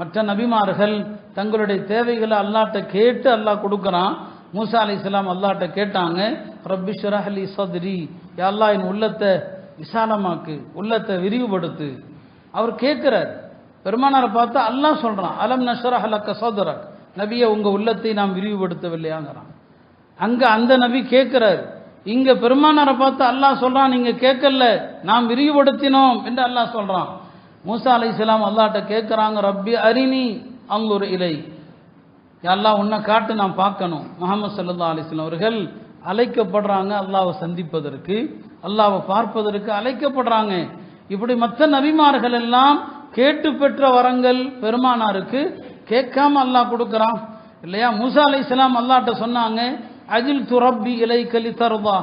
மற்ற நபிமார்கள் தங்களுடைய தேவைகளை அல்லாட்ட கேட்டு அல்லாஹ் கொடுக்கறான். மூசா அலி இஸ்லாம் அல்லாட்ட கேட்டாங்க ரப்பி ஷரஹலி சத்ரி யா அல்லாஹ் என் உள்ளத்தை விசாலமாக்கு உள்ளத்தை விரிவுபடுத்து. அவர் கேட்கிறார். பெருமானாரை பார்த்தா அல்லாஹ் சொல்றான் அலம் நஷரஹ் அலக்க சதுரக் நபியை உங்க உள்ளத்தை நாம் விரிவுபடுத்தவில்லையாங்கிறான். அங்க அந்த நபி கேட்கிறார். இங்க பெருமானாரை பார்த்து அல்லாஹ் சொல்றான் நீங்க கேட்கல நாம் விரிவுபடுத்தினோம் என்று அல்லாஹ் சொல்றான். மூசா அலை இஸ்லாம் அல்லாட்ட கேட்குறாங்க ரப்பி அரிணி அங்குர் இலை. எல்லாம் உன்னை காட்டு நான் பார்க்கணும். முகமது சல்லா அலிஸ்லாம் அவர்கள் அழைக்கப்படுறாங்க அல்லாவை சந்திப்பதற்கு. அல்லாவை பார்ப்பதற்கு அழைக்கப்படுறாங்க. இப்படி மற்ற நபிமார்கள் எல்லாம் கேட்டு பெற்ற வரங்கள் பெருமானாருக்கு கேட்காம அல்லாஹ் கொடுக்குறான். இல்லையா? மூசா அலை இஸ்லாம் அல்லாட்ட சொன்னாங்க அஜில் துரப்பி இலை கலி தருவா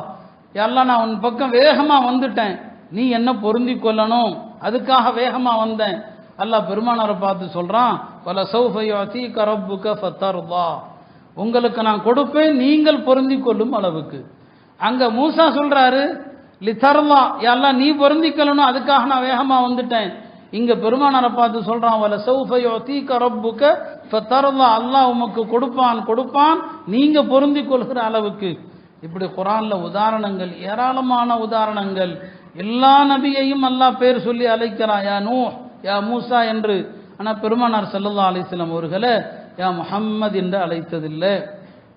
எல்லாம் நான் உன் பக்கம் வேகமாக வந்துட்டேன். நீ என்ன பொருந்தி கொள்ளணும்? அதுக்காக வேகமா வந்தேன். அல்லாஹ் பெருமானாரை பார்த்து சொல்றான் பல சௌஃபயோதி கரப்புக ஃபத்தர்வா உங்களுக்கு நான் கொடுப்பேன் நீங்கள் பொருந்தி கொள்ளும் அளவுக்கு. அங்க மூசா சொல்றாரு லிதர்வா எல்லாம் நீ பொருந்திக்கொள்ளணும் அதுக்காக நான் வேகமா வந்துட்டேன். இங்க பெருமானாரை பார்த்து சொல்றான் வல சௌஃபயோதி கரப்புக தருதா அல்லாஹ் உமக்கு கொடுப்பான் கொடுப்பான் நீங்க பொருந்தி கொள்கிற அளவுக்கு. இப்படி குரான்ல உதாரணங்கள் ஏராளமான உதாரணங்கள். எல்லா நபியையும் அல்லாஹ் பேர் சொல்லி அழைக்கிறான். யா நூ யா மூசா என்று. ஆனால் பெருமானார் சல்லல்லா அலிஸ்லாம் அவர்களை யா முஹம்மது என்று அழைத்ததில்லை.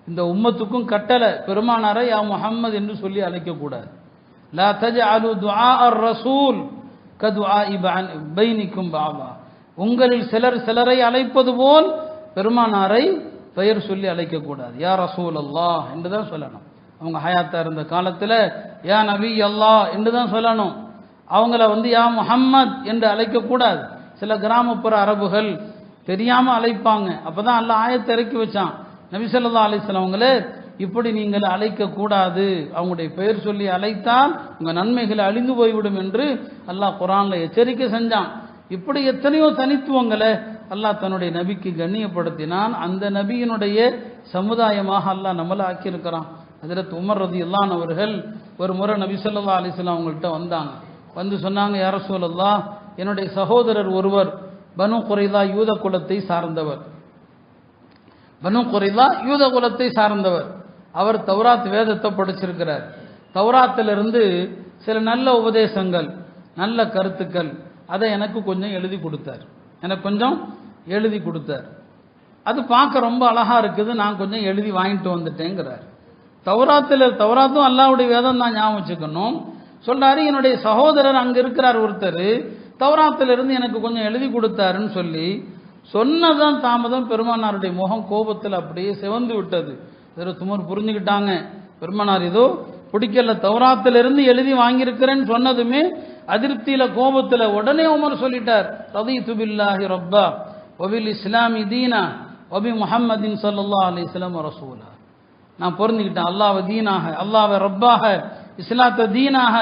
இந்த உம்மத்துக்கும் கட்டளை பெருமானாரை யா முஹம்மது என்று சொல்லி அழைக்கக்கூடாது லா தஜ அலு துஆ அர் ரசூல் கதுஆ இபான் பைனிக்கும் பாபா. உங்களில் சிலர் சிலரை அழைப்பது போல் பெருமானாரை பெயர் சொல்லி அழைக்கக்கூடாது யா ரசூல் அல்லாஹ் என்று தான் சொல்லணும். அவங்க ஹயாத்தா இருந்த காலத்தில் யா நபி அல்லாஹ் என்று தான் சொல்லணும். அவங்கள வந்து யா முஹம்மத் என்று அழைக்கக்கூடாது. சில கிராமப்புற அரபுகள் தெரியாமல் அழைப்பாங்க. அப்பதான் அல்ல ஆயத்தை இறக்கி வச்சான். நபி ஸல்லல்லாஹு அலைஹி அவங்களே இப்படி நீங்கள் அழைக்கக்கூடாது. அவங்களுடைய பெயர் சொல்லி அழைத்தால் உங்கள் நன்மைகள் அழிந்து போய்விடும் என்று அல்லாஹ் குரானில் எச்சரிக்கை செஞ்சான். இப்படி எத்தனையோ தனித்துவங்களை அல்லாஹ் தன்னுடைய நபிக்கு கண்ணியப்படுத்தினான். அந்த நபியினுடைய சமுதாயமாக அல்லாஹ் நம்மளை ஆக்கியிருக்கிறான். ஹஜரத் உமர் ரதி அவர்கள் ஒரு முறை நபி ஸல்லல்லாஹு அவங்கள்ட்ட வந்தாங்க. வந்து சொன்னாங்க யார சூழல்லா என்னுடைய சகோதரர் ஒருவர் பனு குறைதா யூத குலத்தை சார்ந்தவர். பனு குறைதா யூத குலத்தை சார்ந்தவர். அவர் தௌராத் வேதத்தை படிச்சிருக்கிறார். தௌராத்திலிருந்து சில நல்ல உபதேசங்கள் நல்ல கருத்துக்கள் அதை எனக்கு கொஞ்சம் எழுதி கொடுத்தார். எனக்கு கொஞ்சம் எழுதி கொடுத்தார். அது பார்க்க ரொம்ப அழகாக இருக்குது. நான் கொஞ்சம் எழுதி வாங்கிட்டு வந்துட்டேங்கிறார். தௌராத்தில் தௌராத்தும் அல்லாவுடைய வேதம் தான் ஞாபகம் வச்சுக்கணும். சொல்றாரு என்னுடைய சகோதரர் அங்க இருக்கிறார் ஒருத்தர் தௌராத்திலிருந்து எனக்கு கொஞ்சம் எழுதி கொடுத்தாருன்னு சொல்லி சொன்னதான் தாமதம் பெருமானாருடைய முகம் கோபத்தில் அப்படியே சிவந்து விட்டது. இதில் சுமர் புரிஞ்சுக்கிட்டாங்க. பெருமானார் ஏதோ பிடிக்கல தௌராத்திலிருந்து எழுதி வாங்கியிருக்கிறேன்னு சொன்னதுமே அதிருப்தியில கோபத்தில் உடனே உமர் சொல்லிட்டார் ரதி துபில்லாஹி ரப்பா ஒபில் இஸ்லாமி தீனா ஒபி முஹம்மதின் சல்லா அலிஸ்லாம் ரசூலா. நான் பொருந்திக்கிட்டேன். அல்லாவை தீனாக அல்லாவை ரப்பாக இஸ்லாத்தை தீனாக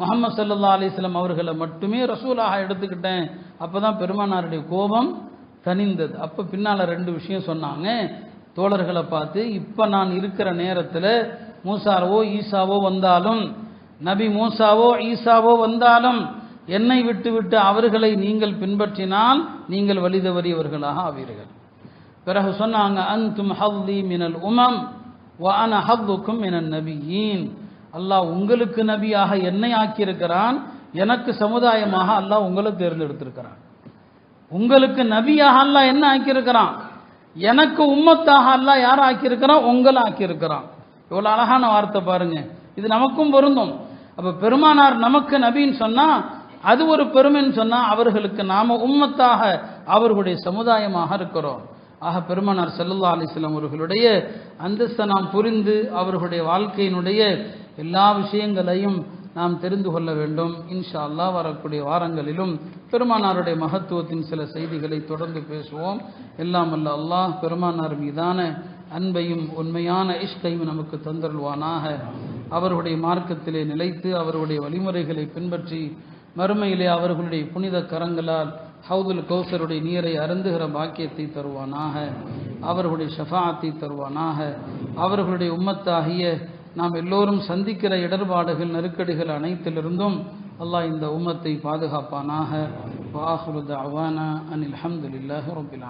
முகமது சல்லா அலிஸ்லாம் அவர்களை மட்டுமே ரசூலாக எடுத்துக்கிட்டேன். அப்பதான் பெருமானாருடைய கோபம் தனிந்தது அப்போ பின்னால் ரெண்டு விஷயம் சொன்னாங்க. தோழர்களை பார்த்து இப்போ நான் இருக்கிற நேரத்தில் மூசாவோ ஈசாவோ வந்தாலும் நபி மூசாவோ ஈசாவோ வந்தாலும் என்னை விட்டு விட்டு அவர்களை நீங்கள் பின்பற்றினால் நீங்கள் வழிதவறியவர்களாக ஆவீர்கள். பிறகு சொன்னாங்க அந்தும் ஹல்லி மினல் உமம். வான ஹவ்வுக்கும் என நபியின் அல்லாஹ் உங்களுக்கு நபியாக என்னை ஆக்கியிருக்கிறான். எனக்கு சமுதாயமாக அல்லாஹ் உங்களை தேர்ந்தெடுத்திருக்கிறான். உங்களுக்கு நபியாக அல்லாஹ் என்ன ஆக்கியிருக்கிறான்? எனக்கு உம்மத்தாக அல்லாஹ் யார் ஆக்கியிருக்கிறான் உங்களை ஆக்கியிருக்கிறான். இவ்வளோ அழகான வார்த்தை பாருங்க. இது நமக்கும் பொருந்தும். அப்போ பெருமானார் நமக்கு நபின்னு சொன்னா அது ஒரு பெருமைன்னு சொன்னா அவர்களுக்கு நாம உம்மத்தாக அவர்களுடைய சமுதாயமாக இருக்கிறோம். ஆக பெருமானார் செல்லல்லா அலிஸ்லாம் அவர்களுடைய அந்தஸ்தை நாம் புரிந்து அவர்களுடைய வாழ்க்கையினுடைய எல்லா விஷயங்களையும் நாம் தெரிந்து கொள்ள வேண்டும். இன்ஷா அல்லாஹ் வரக்கூடிய வாரங்களிலும் பெருமானாருடைய மகத்துவத்தின் சில செய்திகளை தொடர்ந்து பேசுவோம். எல்லாம் அல்ல அல்லாஹ் பெருமானார் மீதான அன்பையும் உண்மையான இஷ்டையும் நமக்கு தந்தருள்வானாக. அவர்களுடைய மார்க்கத்திலே நிலைத்து அவருடைய வழிமுறைகளை பின்பற்றி மறுமையிலே அவர்களுடைய புனித கரங்களால் ஹவுதுல் கௌசருடைய நீரை அருந்துகிற பாக்கியத்தை தருவானாக அவர்களுடைய ஷஃபாத்தை தருவானாக அவர்களுடைய உம்மத்தாகிய நாம் எல்லோரும் சந்திக்கிற இடர்பாடுகள் நெருக்கடிகள் அனைத்திலிருந்தும் அல்லாஹ் இந்த உம்மத்தை பாதுகாப்பானாக. வாஹுருத் அவானா அனில் அஹமதுல்லாஹ் ரபில்